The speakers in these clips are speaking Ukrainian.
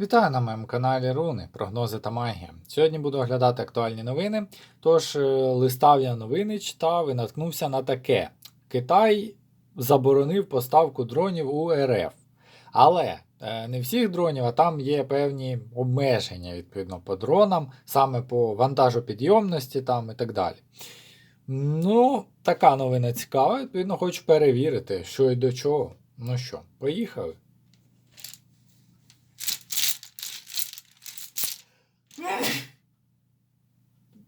Вітаю на моєму каналі Руни, прогнози та магія. Сьогодні буду оглядати актуальні новини. Тож, е, листав я новини, читав і наткнувся на таке: Китай заборонив поставку дронів у РФ. Але е, не всіх дронів, а там є певні обмеження відповідно по дронам, саме по вантажопідйомності там і так далі. Ну, така новина цікава, відповідно, хочу перевірити, що і до чого. Ну що, поїхали.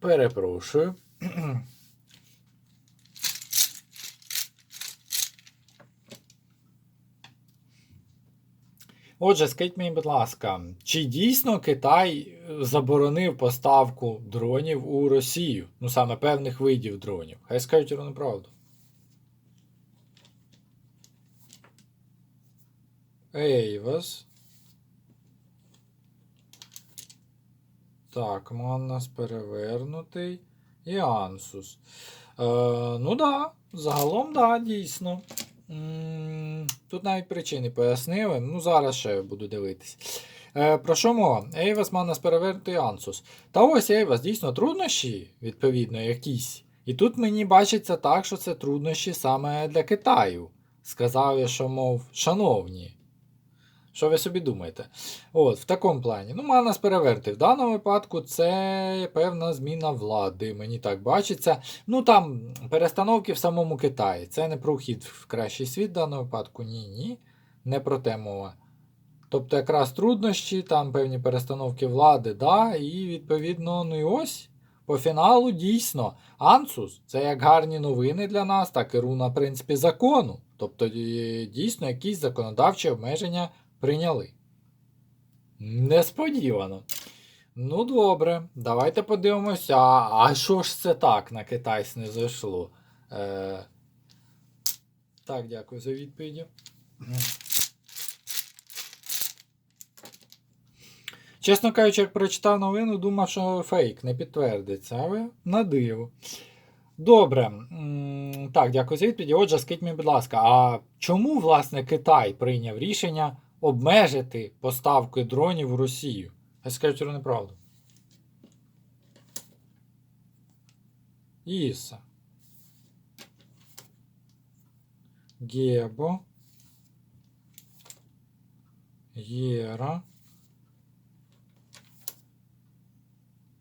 Перепрошую. Отже, скажіть мені, будь ласка, чи дійсно Китай заборонив поставку дронів у Росію? Ну саме певних видів дронів? Хай скажуть вони правду. Ейвас. Так, Маннас перевернутий. І Ансус. Е, ну да, загалом, да, дійсно. Тут навіть причини пояснили. Ну, зараз ще буду дивитись. Е, про що мова? Ейвас Маннас перевернутий Ансус. Та ось Ейвас, дійсно труднощі, відповідно, якісь. І тут мені бачиться так, що це труднощі саме для Китаю. Сказав я, що, мов, шановні. Що ви собі думаєте? От, в такому плані. Ну, Манас переверти. В даному випадку це певна зміна влади, мені так бачиться. Ну там перестановки в самому Китаї. Це не про вхід в кращий світ в даному випадку. Ні, ні. Не про те мова. Тобто якраз труднощі, там певні перестановки влади, да, і відповідно, ну і ось. По фіналу дійсно Ансус це як гарні новини для нас, так і руна, в принципі, закону. Тобто е, дійсно якісь законодавчі обмеження прийняли. Несподівано. Ну, добре, давайте подивимося, а що ж це так на китайсь не зайшло? Е... Так, дякую за відповіді. Чесно кажучи, як прочитав новину, думав, що фейк не підтвердиться, але на диво. Добре. Так, дякую за відповіді. Отже, скажіть мені, будь ласка, а чому, власне, Китай прийняв рішення обмежити поставки дронів в Росію? Я скажу цю неправду. Іса. Гебо. Єра.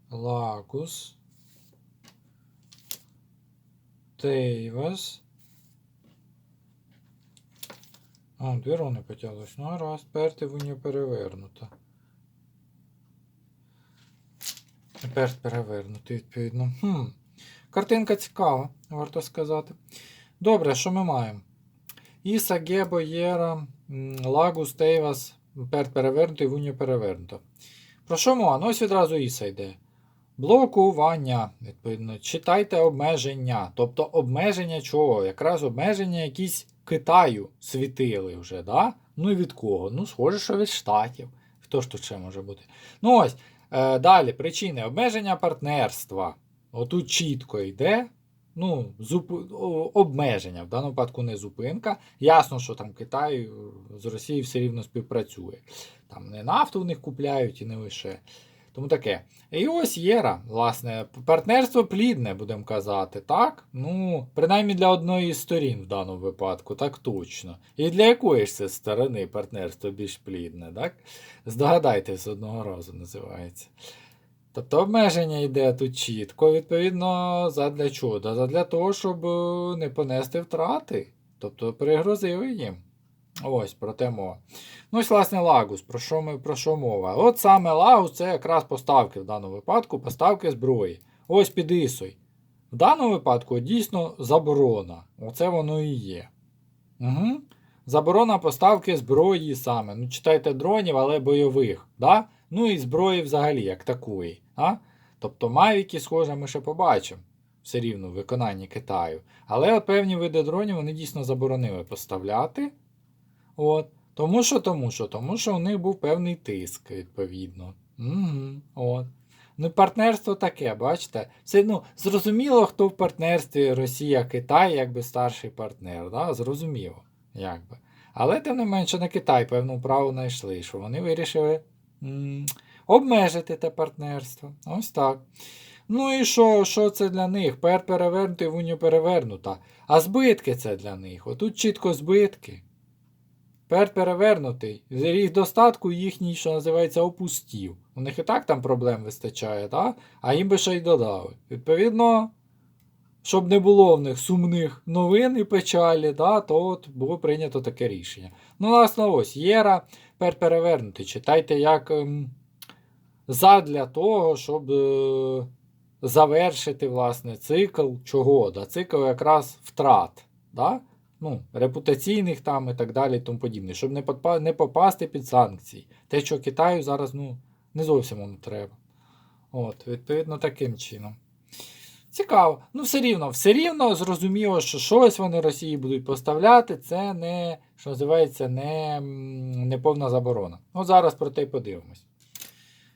Лагус. Тейвас. А, дві руни потяглось. Ну, раз, перти в нього перевернуто. Перт перевернутий, відповідно. Хм. Картинка цікава, варто сказати. Добре, що ми маємо? Іса, Гебо, Єра, Лагус, Тейвас, перт перевернутий, вуньо перевернуто. Про що мова? Ну ось відразу Іса йде. Блокування. Відповідно, читайте обмеження. Тобто обмеження чого? Якраз обмеження якісь Китаю світили вже, да? Ну і від кого? Ну, схоже, що від Штатів. Хто ж тут ще може бути? Ну ось. Е, далі, причини обмеження партнерства. Отут чітко йде. Ну, зуп... обмеження, в даному випадку не зупинка. Ясно, що там Китай з Росією все рівно співпрацює. Там не нафту в них купляють і не лише. Тому таке. І ось Єра, власне, партнерство плідне, будемо казати, так? Ну, принаймні для одної з сторін в даному випадку, так точно. І для якої ж це сторони партнерство більш плідне, так? Здогадайтесь, одного разу називається. Тобто обмеження йде тут чітко, відповідно, задля чого? Задля того, щоб е, не понести втрати. Тобто пригрозили їм. Ось про те мова. Ну ось, власне, Лагус, про що ми, про що мова? От саме Лагус це якраз поставки в даному випадку, поставки зброї. Ось під Ісою. В даному випадку дійсно заборона. Оце воно і є. Угу. Заборона поставки зброї саме. Ну, читайте дронів, але бойових. Да? Ну і зброї взагалі, як такої. А? Тобто Мавіки, схоже, ми ще побачимо. Все рівно в виконанні Китаю. Але от певні види дронів вони дійсно заборонили поставляти. От. Тому що, тому що, тому що у них був певний тиск, відповідно. Угу, от. Ну, партнерство таке, бачите? Все, ну, зрозуміло, хто в партнерстві Росія-Китай, якби старший партнер. Да? Зрозуміло. якби. Але тим не менше на Китай певну праву знайшли, що вони вирішили м, обмежити те партнерство. Ось так. Ну і що, що це для них? Пер перевернутий в унію перевернута. А збитки це для них. Отут чітко збитки. Пер перевернутий. Ріг достатку їхній, що називається, опустів. У них і так там проблем вистачає, так? а їм би ще й додали. Відповідно, щоб не було в них сумних новин і печалі, да, то от було прийнято таке рішення. Ну, власне, ось Єра пер перевернутий. Читайте, як ем, задля того, щоб е, завершити власне, цикл чого? Да? Цикл якраз втрат. Да? Ну, репутаційних там і так далі, тому подібне, щоб не, не попасти під санкції. Те, що Китаю зараз ну, не зовсім воно треба. От, відповідно, таким чином. Цікаво. Ну, все рівно, все рівно зрозуміло, що щось вони Росії будуть поставляти, це не, що називається, не, не повна заборона. Ну, зараз про те й подивимось.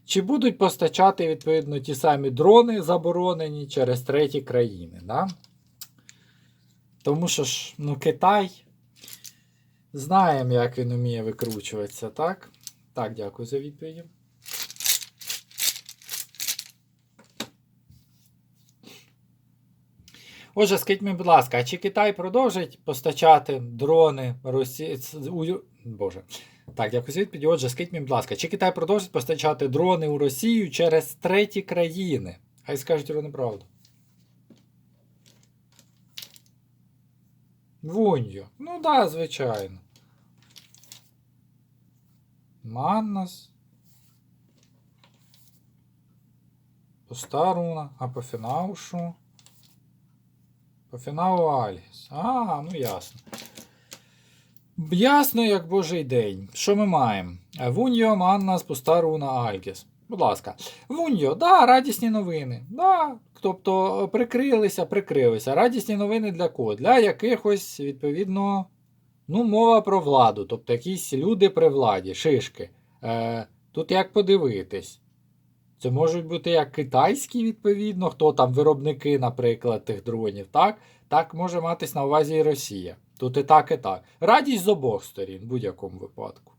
Чи будуть постачати, відповідно, ті самі дрони заборонені через треті країни? Да? Тому що ж, ну, Китай. Знаємо, як він вміє викручуватися, так? Так, дякую за відповіді. Отже, скажіть мені, будь ласка, а чи Китай продовжить постачати дрони Росії? Боже. Так, дякую за відповіді. Отже, скажіть мені, будь ласка, чи Китай продовжить постачати дрони у Росію через треті країни? Хай скажуть вони правду. Вуньо. Ну да, звичайно. Маннас. Постаруна. А по фіналу що? По фіналу Альгіс. А, ну ясно. Ясно, як божий день. Що ми маємо? Вуньо, Маннас, Постаруна, Альгіс. Будь ласка. Вуньо, да, радісні новини. Да. Тобто прикрилися, прикрилися. Радісні новини для кого? Для якихось, відповідно, ну, мова про владу. Тобто якісь люди при владі, шишки. Е, Тут як подивитись. Це можуть бути як китайські, відповідно, хто там виробники, наприклад, тих дронів, так? Так може матись на увазі і Росія. Тут і так, і так. Радість з обох сторін, в будь-якому випадку.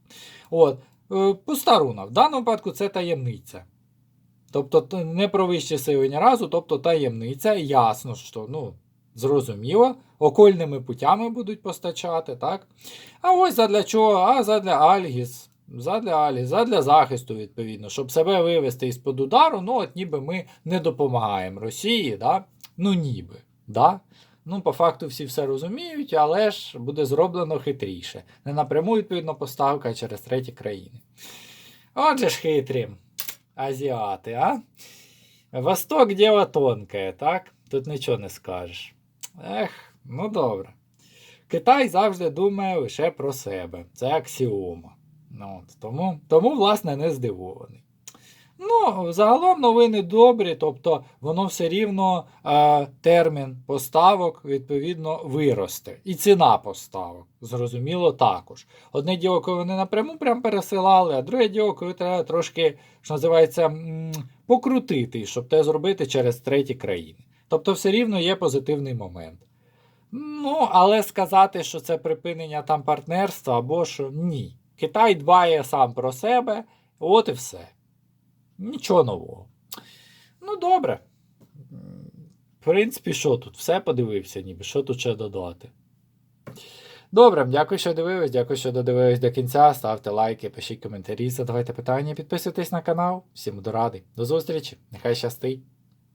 От. Е, Постаруна. В даному випадку це таємниця. Тобто не про вищі сили разу, тобто таємниця, ясно, що ну, зрозуміло, окольними путями будуть постачати, так? А ось задля чого? А задля Альгіс. Задля Альгіс, задля захисту, відповідно, щоб себе вивести із-под удару, ну от ніби ми не допомагаємо Росії, да? ну ніби. Да? Ну, по факту всі все розуміють, але ж буде зроблено хитріше. Не напряму, відповідно, поставка через треті країни. Отже ж хитрі азіати, а? Восток діло тонке, так? Тут нічого не скажеш. Ех, ну добре. Китай завжди думає лише про себе. Це аксіома. Ну, тому, тому, власне, не здивований. Ну, загалом новини добрі, тобто воно все рівно е, термін поставок, відповідно, виросте. І ціна поставок, зрозуміло, також. Одне діло, коли вони напряму прям пересилали, а друге діло, коли треба трошки, що називається, покрутити, щоб те зробити через треті країни. Тобто, все рівно є позитивний момент. Ну, але сказати, що це припинення там партнерства або що ні. Китай дбає сам про себе, от і все. Нічого нового. Ну, добре. В принципі, що тут? Все подивився, ніби. Що тут ще додати? Добре, дякую, що дивились. Дякую, що додивились до кінця. Ставте лайки, пишіть коментарі, задавайте питання, підписуйтесь на канал. Всім до ради. До зустрічі. Нехай щастить.